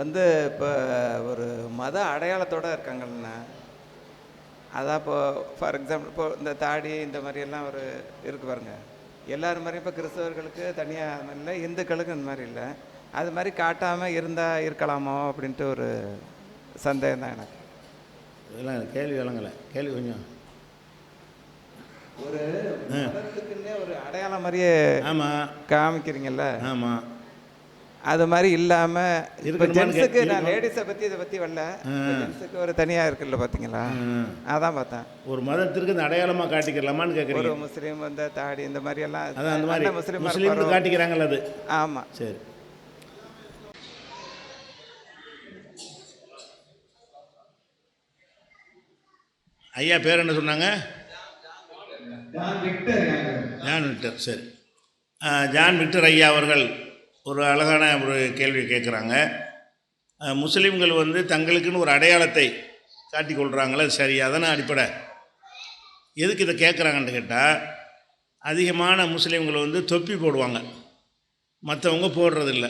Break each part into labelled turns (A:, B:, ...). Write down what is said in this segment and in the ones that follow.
A: வந்து இப்போ ஒரு மத அடையாளத்தோடு இருக்காங்கண்ணா அதான் இப்போ ஃபார் எக்ஸாம்பிள் இப்போ இந்த தாடி இந்த மாதிரியெல்லாம் ஒரு இருக்கு பாருங்க. எல்லாரும் மாதிரியும் இப்போ கிறிஸ்தவர்களுக்கு தனியாக இல்லை இந்துக்களுக்கு இந்த மாதிரி இல்லை. அது மாதிரி காட்டாமல் இருந்தால் இருக்கலாமோ அப்படின்ட்டு ஒரு சந்தேகம் தான் எனக்கு.
B: இதெல்லாம் கேள்வி விளங்கலை. கேள்வி கொஞ்சம்.
A: ஒரு மதத்துக்குன்னே ஒரு அடையாளம் மாதிரியே
B: ஆமாம்
A: காமிக்கிறீங்கல்ல.
B: ஆமாம்
A: அது மாதிரி இல்லாமல் இப்போ ஜென்ஸுக்கு நான் லேடிஸை பற்றி இதை பற்றி வரல. ஜென்ஸுக்கு ஒரு தனியாக இருக்குல்ல பார்த்தீங்களா அதான் பார்த்தேன்.
B: ஒரு மதத்திற்கு இந்த அடையாளமாக காட்டிக்கிறலாமான்னு
A: ஒரு
B: கேட்குறீங்க
A: முஸ்லீம் வந்து தாடி இந்த மாதிரி எல்லாம்
B: அதான் அந்த மாதிரி
A: முஸ்லீம்
B: முஸ்லீம்னு காட்டிக்கிறாங்கல்ல அது.
A: ஆமாம்
B: சரி. ஐயா பேர் என்ன சொன்னாங்க? John Victor. சரி. ஜான் விக்டர் ஐயா அவர்கள். ஒரு அழகான ஒரு கேள்வி கேட்குறாங்க. முஸ்லீம்கள் வந்து தங்களுக்குன்னு ஒரு அடையாளத்தை காட்டிக் கொள்கிறாங்களே சரி அதான அடிப்படை. எதுக்கு இதை கேட்குறாங்கன்னு கேட்டால் அதிகமான முஸ்லீம்கள் வந்து தொப்பி போடுவாங்க. மற்றவங்க போடுறதில்ல.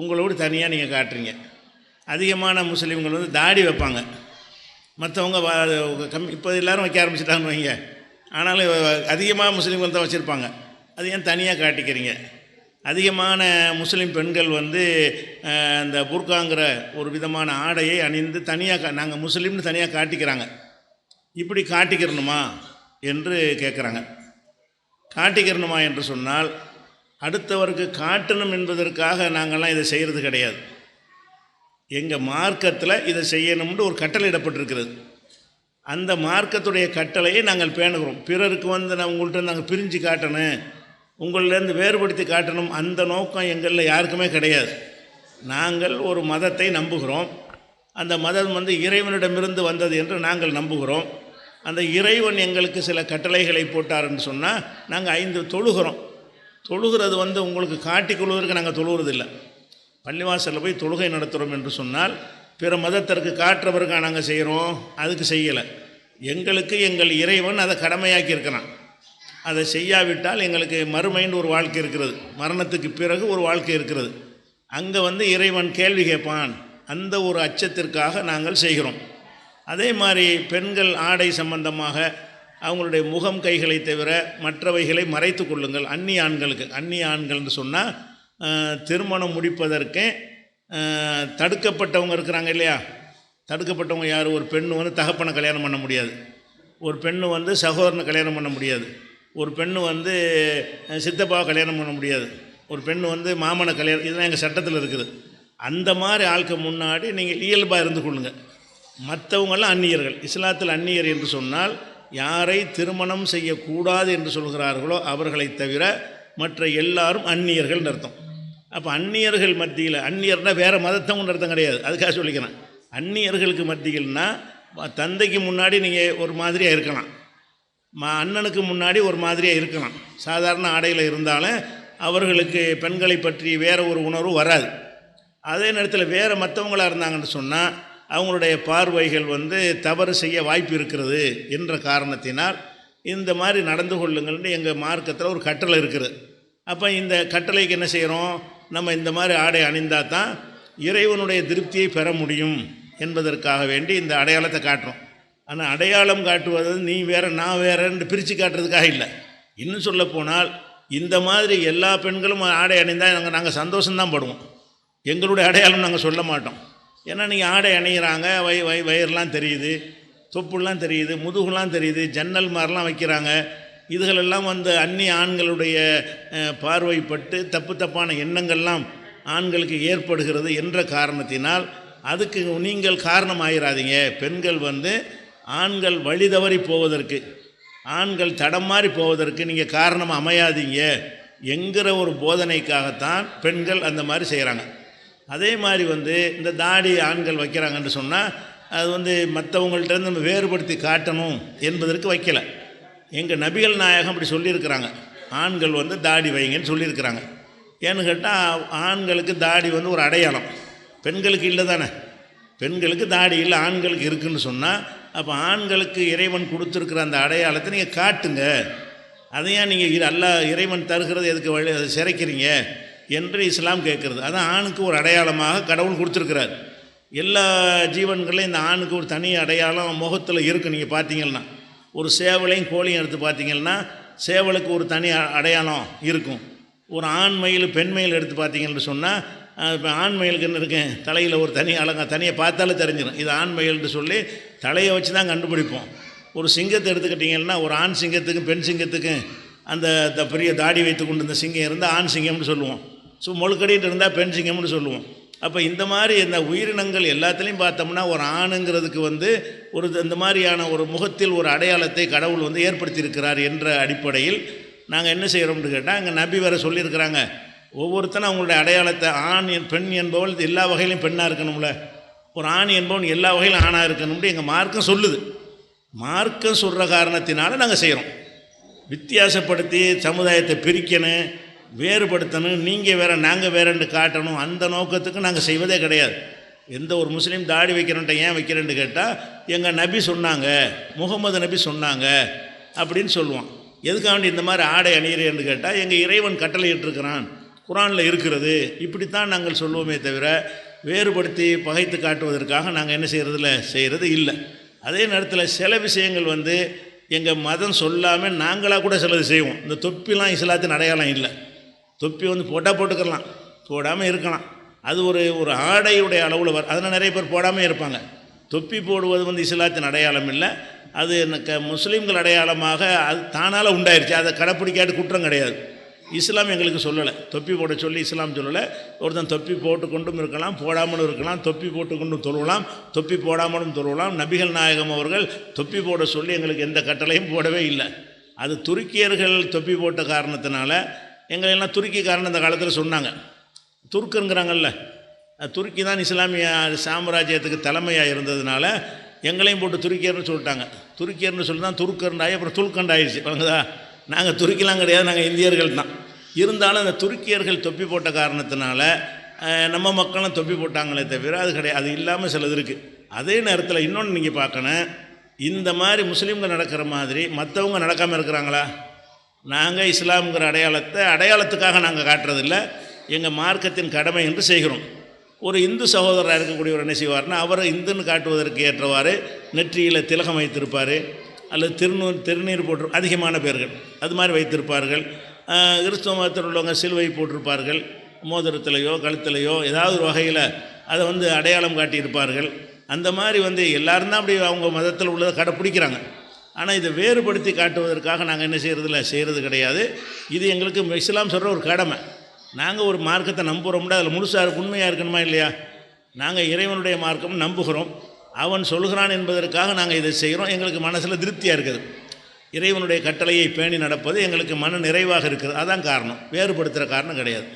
B: உங்களோடு தனியாக நீங்கள் காட்டுறீங்க. அதிகமான முஸ்லீம்கள் வந்து தாடி வைப்பாங்க. மற்றவங்க கம் இப்போ எல்லோரும் வைக்க ஆரம்பிச்சிட்டாங்கன்னு வைங்க. ஆனாலும் அதிகமாக முஸ்லீம்கள் தான் வச்சுருப்பாங்க. அது ஏன் தனியாக காட்டிக்கிறீங்க? அதிகமான முஸ்லீம் பெண்கள் வந்து இந்த புர்காங்கிற ஒரு விதமான ஆடையை அணிந்து தனியாக நாங்கள் முஸ்லீம்னு தனியாக காட்டிக்கிறாங்க. இப்படி காட்டிக்கிறணுமா என்று கேட்குறாங்க காட்டிக்கிறணுமா என்று சொன்னால் அடுத்தவருக்கு காட்டணும் என்பதற்காக நாங்கள்லாம் இதை செய்கிறது கிடையாது. எங்கள் மார்க்கத்தில் இதை செய்யணும்னு ஒரு கட்டளை இடப்பட்டிருக்கிறது. அந்த மார்க்கத்துடைய கட்டளையை நாங்கள் பேணுகிறோம். பிறருக்கு வந்து நான் உங்கள்கிட்ட நாங்கள் பிரிஞ்சு காட்டணும். உங்களிலேருந்து வேறுபடுத்தி காட்டணும் அந்த நோக்கம் எங்களில் யாருக்குமே கிடையாது. நாங்கள் ஒரு மதத்தை நம்புகிறோம். அந்த மதம் வந்து இறைவனிடமிருந்து வந்தது என்று நாங்கள் நம்புகிறோம். அந்த இறைவன் எங்களுக்கு சில கட்டளைகளை போட்டாருன்னு சொன்னால் நாங்கள் ஐந்து தொழுகிறோம். தொழுகிறது வந்து உங்களுக்கு காட்டிக் கொள்வதற்கு நாங்கள் தொழுகிறதில்லை பள்ளிவாசலில் போய் தொழுகை நடத்துகிறோம் என்று சொன்னால் பிற மதத்திற்கு காட்டுறவருக்காக நாங்கள் செய்கிறோம் அதுக்கு செய்யலை. எங்களுக்கு எங்கள் இறைவன் அதை கடமையாக்கி இருக்கிறான் அதை செய்யாவிட்டால் எங்களுக்கு மறுமைன்னு ஒரு வாழ்க்கை இருக்கிறது. மரணத்துக்கு பிறகு ஒரு வாழ்க்கை இருக்கிறது. அங்கே வந்து இறைவன் கேள்வி கேட்பான். அந்த ஒரு அச்சத்திற்காக நாங்கள் செய்கிறோம். அதே மாதிரி பெண்கள் ஆடை சம்பந்தமாக அவங்களுடைய முகம் கைகளை தவிர மற்றவைகளை மறைத்து கொள்ளுங்கள். அந்நிய ஆண்களுக்கு அந்நிய ஆண்கள்னு சொன்னால் திருமணம் முடிப்பதற்கு தடுக்கப்பட்டவங்க இருக்கிறாங்க இல்லையா? தடுக்கப்பட்டவங்க யார்? ஒரு பெண்ணு வந்து தகப்பனை கல்யாணம் பண்ண முடியாது. ஒரு பெண்ணு வந்து சகோதரனை கல்யாணம் பண்ண முடியாது. ஒரு பெண்ணு வந்து சித்தப்பாவை கல்யாணம் பண்ண முடியாது. ஒரு பெண்ணு வந்து மாமனை கல்யாணம் இதெல்லாம் எங்கள் சட்டத்தில் இருக்குது. அந்த மாதிரி ஆளுக்கு முன்னாடி நீங்கள் இயல்பாக இருந்து கொள்ளுங்க. மற்றவங்களாம் அந்நியர்கள். இஸ்லாத்தில் அந்நியர் என்று சொன்னால் யாரை திருமணம் செய்யக்கூடாது என்று சொல்கிறார்களோ அவர்களை தவிர மற்ற எல்லாரும் அந்நியர்கள்னு அர்த்தம். அப்போ அந்நியர்கள் மத்தியில் அந்நியர்னால் வேறு மதத்தவங்க அர்த்தம் கிடையாது. அதுக்காக சொல்லிக்கிறேன். அந்நியர்களுக்கு மத்தியில்னா தந்தைக்கு முன்னாடி நீங்கள் ஒரு மாதிரியாக இருக்கலாம். மா அண்ணனுக்கு முன்னாடி ஒரு மாதிரியாக இருக்கலாம். சாதாரண ஆடையில் இருந்தாலும் அவர்களுக்கு பெண்களை பற்றி வேறு ஒரு உணர்வு வராது. அதே நேரத்தில் வேறு மற்றவங்களாக இருந்தாங்கன்னு சொன்னால் அவங்களுடைய பார்வைகள் வந்து தவறு செய்ய வாய்ப்பு இருக்கிறது என்ற காரணத்தினால் இந்த மாதிரி நடந்து கொள்ளுங்கள்னு எங்கள் மார்க்கத்தில் ஒரு கட்டளை இருக்குது. அப்போ இந்த கட்டளைக்கு என்ன செய்கிறோம் நம்ம இந்த மாதிரி ஆடை அணிந்தால் தான் இறைவனுடைய திருப்தியை பெற முடியும் என்பதற்காக வேண்டி இந்த அடையாளத்தை காட்டுறோம். ஆனால் அடையாளம் காட்டுவது நீ வேற நான் வேறன்னு பிரித்து காட்டுறதுக்காக இல்லை. இன்னும் சொல்ல போனால் இந்த மாதிரி எல்லா பெண்களும் ஆடை அணிந்தால் நாங்கள் நாங்கள் சந்தோஷம்தான் படுவோம். எங்களுடைய அடையாளம் நாங்கள் சொல்ல மாட்டோம். ஏன்னா நீங்கள் ஆடை அணிகிறாங்க வை வை வயிறுலாம் தெரியுது தொப்புலாம் தெரியுது முதுகுலாம் தெரியுது ஜன்னல் மாதிரிலாம் வைக்கிறாங்க. இதுகளெல்லாம் வந்து அந்நிய ஆண்களுடைய பார்வைப்பட்டு தப்பு தப்பான எண்ணங்கள்லாம் ஆண்களுக்கு ஏற்படுகிறது என்ற காரணத்தினால் அதுக்கு நீங்கள் காரணம் ஆயிடாதீங்க பெண்கள் வந்து ஆண்கள் வழி தவறி போவதற்கு ஆண்கள் தடம் மாறி போவதற்கு நீங்கள் காரணம் அமையாதீங்க. என்கிற ஒரு போதனைக்காகத்தான் பெண்கள் அந்த மாதிரி செய்கிறாங்க அதே மாதிரி வந்து இந்த தாடி ஆண்கள் வைக்கிறாங்கன்னு சொன்னால் அது வந்து மற்றவங்கள்ட்ட நம்ம வேறுபடுத்தி காட்டணும் என்பதற்கு வைக்கலை. எங்கள் நபிகள் நாயகம் அப்படி சொல்லியிருக்கிறாங்க. ஆண்கள் வந்து தாடி வைங்கன்னு சொல்லியிருக்கிறாங்க. ஏன்னு கேட்டால் ஆண்களுக்கு தாடி வந்து ஒரு அடையாளம். பெண்களுக்கு இல்லை தானே. பெண்களுக்கு தாடி இல்லை ஆண்களுக்கு இருக்குன்னு சொன்னால் அப்போ ஆண்களுக்கு இறைவன் கொடுத்துருக்குற அந்த அடையாளத்தை நீங்கள் காட்டுங்க. அதை ஏன் நீங்கள் அல்ல இறைவன் தருகிறது எதுக்கு வழி அதை சிறைக்கிறீங்க என்று இஸ்லாம் கேட்குறது. அதான் ஆணுக்கு ஒரு அடையாளமாக கடவுள் கொடுத்துருக்கிறார். எல்லா ஜீவன்களையும் இந்த ஆணுக்கு ஒரு தனி அடையாளம் முகத்தில் இருக்குது நீங்கள் பார்த்தீங்கன்னா ஒரு சேவலையும் கோழியும் எடுத்து பார்த்தீங்கன்னா சேவலுக்கு ஒரு தனி அ- அடையாளம் இருக்கும். ஒரு ஆண் மயில் பெண் மயில் எடுத்து பார்த்தீங்கன்னு சொன்னால் இப்போ ஆண் மயிலுக்கு என்ன இருக்கேன் தலையில் ஒரு தனி அலங்கா தனியை பார்த்தாலே தெரிஞ்சிடும் இது ஆண் மயில்னு சொல்லி தலையை வச்சு தான் கண்டுபிடிப்போம். ஒரு சிங்கத்தை எடுத்துக்கிட்டிங்கன்னா ஒரு ஆண் சிங்கத்துக்கும் பெண் சிங்கத்துக்கும் அந்த த பெரிய தாடி வைத்து கொண்டு இந்த சிங்கம் இருந்தால் ஆண் சிங்கம்னு சொல்லுவோம். ஸோ மொழுக்கடிட்டு இருந்தால் பெண் சிங்கம்னு சொல்லுவோம். அப்போ இந்த மாதிரி இந்த உயிரினங்கள் எல்லாத்துலேயும் பார்த்தோம்னா ஒரு ஆணுங்கிறதுக்கு வந்து ஒரு இந்த மாதிரியான ஒரு முகத்தில் ஒரு அடையாளத்தை கடவுள் வந்து ஏற்படுத்தியிருக்கிறார் என்ற அடிப்படையில் நாங்கள் என்ன செய்கிறோம்னு கேட்டால் அங்கே நபி வேற சொல்லியிருக்கிறாங்க. ஒவ்வொருத்தனும் அவங்களுடைய அடையாளத்தை ஆண் என் பெண் என்பவள் எல்லா வகையிலையும் பெண்ணாக இருக்கணும்ல. ஒரு ஆண் என்பவன் எல்லா வகையிலும் ஆணாக இருக்கணும்னு எங்கள் மார்க்கம் சொல்லுது. மார்க்கம் சொல்கிற காரணத்தினால நாங்கள் செய்கிறோம் வித்தியாசப்படுத்தி சமுதாயத்தை பிரிக்கணும் வேறுபடுத்தணும் நீங்கள் வேற நாங்கள் வேறன்னு காட்டணும் அந்த நோக்கத்துக்கு நாங்கள் செய்வதே கிடையாது. எந்த ஒரு முஸ்லீம் தாடி வைக்கிறோன்ட்ட ஏன் வைக்கிறேன்னு கேட்டால் எங்கள் நபி சொன்னாங்க முகமது நபி சொன்னாங்க அப்படின்னு சொல்லுவான். எதுக்காண்டி இந்த மாதிரி ஆடை அணியிறேன்னு கேட்டால் எங்கள் இறைவன் கட்டளையிட்டிருக்கிறான். குரானில் இருக்கிறது இப்படித்தான் நாங்கள் சொல்லுவோமே தவிர வேறுபடுத்தி பகைத்து காட்டுவதற்காக நாங்கள் என்ன செய்கிறதில்ல செய்கிறது இல்லை. அதே நேரத்தில் சில விஷயங்கள் வந்து எங்கள் மதம் சொல்லாமல் நாங்களாக கூட சிலது செய்வோம். இந்த தொப்பிலாம் இஸ்லாத்தின் அடையாளம் இல்லை. தொப்பி வந்து போட்டால் போட்டுக்கலாம். போடாமல் இருக்கலாம். அது ஒரு ஒரு ஆடையுடைய அளவில் வர அதனால் நிறைய பேர் போடாமல் இருப்பாங்க. தொப்பி போடுவது வந்து இஸ்லாத்தின் அடையாளம் இல்லை. அது எனக்கு முஸ்லீம்கள் அடையாளமாக அது தானால் உண்டாயிருச்சு. அதை கடைப்பிடிக்காட்டு குற்றம் கிடையாது. இஸ்லாம் எங்களுக்கு சொல்லலை. தொப்பி போட சொல்லி இஸ்லாம் சொல்லலை. ஒருத்தன் தொப்பி போட்டு கொண்டும் இருக்கலாம் போடாமலும் இருக்கலாம் தொப்பி போட்டு கொண்டும் தொழுவலாம் தொப்பி போடாமலும் தொழுவலாம். நபிகள் நாயகம் அவர்கள் தொப்பி போட சொல்லி எங்களுக்கு எந்த கட்டளையும் போடவே இல்லை. அது துருக்கியர்கள் தொப்பி போட்ட காரணத்தினால எங்களெல்லாம் துருக்கிக்காரன் அந்த காலத்தில் சொன்னாங்க. துருக்குங்கிறாங்கல்ல அது துருக்கி தான் இஸ்லாமிய சாம்ராஜ்யத்துக்கு தலைமையாக இருந்ததுனால எங்களையும் போட்டு துருக்கியர்னு சொல்லிட்டாங்க. துருக்கியர்னு சொல்லி தான் துருக்கர்ண்டாயி அப்புறம் துருக்கண்ட் ஆயிடுச்சு வழங்குதா? நாங்கள் துருக்கிலாம் கிடையாது நாங்கள் இந்தியர்கள் தான். இருந்தாலும் அந்த துருக்கியர்கள் தொப்பி போட்ட காரணத்தினால நம்ம மக்களும் தொப்பி போட்டாங்களே தவிர அது கிடையாது அது இல்லாமல் சிலது இருக்குது அதே நேரத்தில் இன்னொன்று நீங்கள் பார்க்கணும். இந்த மாதிரி முஸ்லீம்கள் நடக்கிற மாதிரி மற்றவங்க நடக்காமல் இருக்கிறாங்களா? நாங்கள் இஸ்லாம்ங்கிற அடையாளத்தை அடையாளத்துக்காக நாங்கள் காட்டுறதில்ல. எங்கள் மார்க்கத்தின் கடமை என்று செய்கிறோம். ஒரு இந்து சகோதரராக இருக்கக்கூடியவர் என்ன செய்வார்னா அவரை இந்துன்னு காட்டுவதற்கு ஏற்றவாறு நெற்றியில் திலகம் வைத்திருப்பார். அல்லது திருநூர் திருநீர் போட்டு அதிகமான பேர்கள். அது மாதிரி வைத்திருப்பார்கள். கிறிஸ்தவ கிறிஸ்துவ மதத்தில் உள்ளவங்க சிலுவை போட்டிருப்பார்கள். மோதிரத்திலையோ கழுத்திலையோ ஏதாவது ஒரு வகையில் அதை வந்து அடையாளம் காட்டியிருப்பார்கள். அந்த மாதிரி வந்து எல்லோரும் தான் அப்படி அவங்க மதத்தில் உள்ளதை கடைப்பிடிக்கிறாங்க. ஆனால் இதை வேறுபடுத்தி காட்டுவதற்காக நாங்கள் என்ன செய்கிறதில்ல செய்கிறது கிடையாது. இது எங்களுக்கு இஸ்லாம் சொல்கிற ஒரு கடமை. நாங்கள் ஒரு மார்க்கத்தை நம்புகிறோம்னா அதில் முழுசாக உண்மையாக இருக்கணுமா இல்லையா? நாங்கள் இறைவனுடைய மார்க்கம் நம்புகிறோம். அவன் சொல்கிறான் என்பதற்காக நாங்கள் இதை செய்கிறோம். எங்களுக்கு மனசில் திருப்தியாக இருக்குது. இறைவனுடைய கட்டளையை பேணி நடப்பது எங்களுக்கு மன நிறைவாக இருக்குது அதான் காரணம். வேறுபடுத்துகிற காரணம் கிடையாது.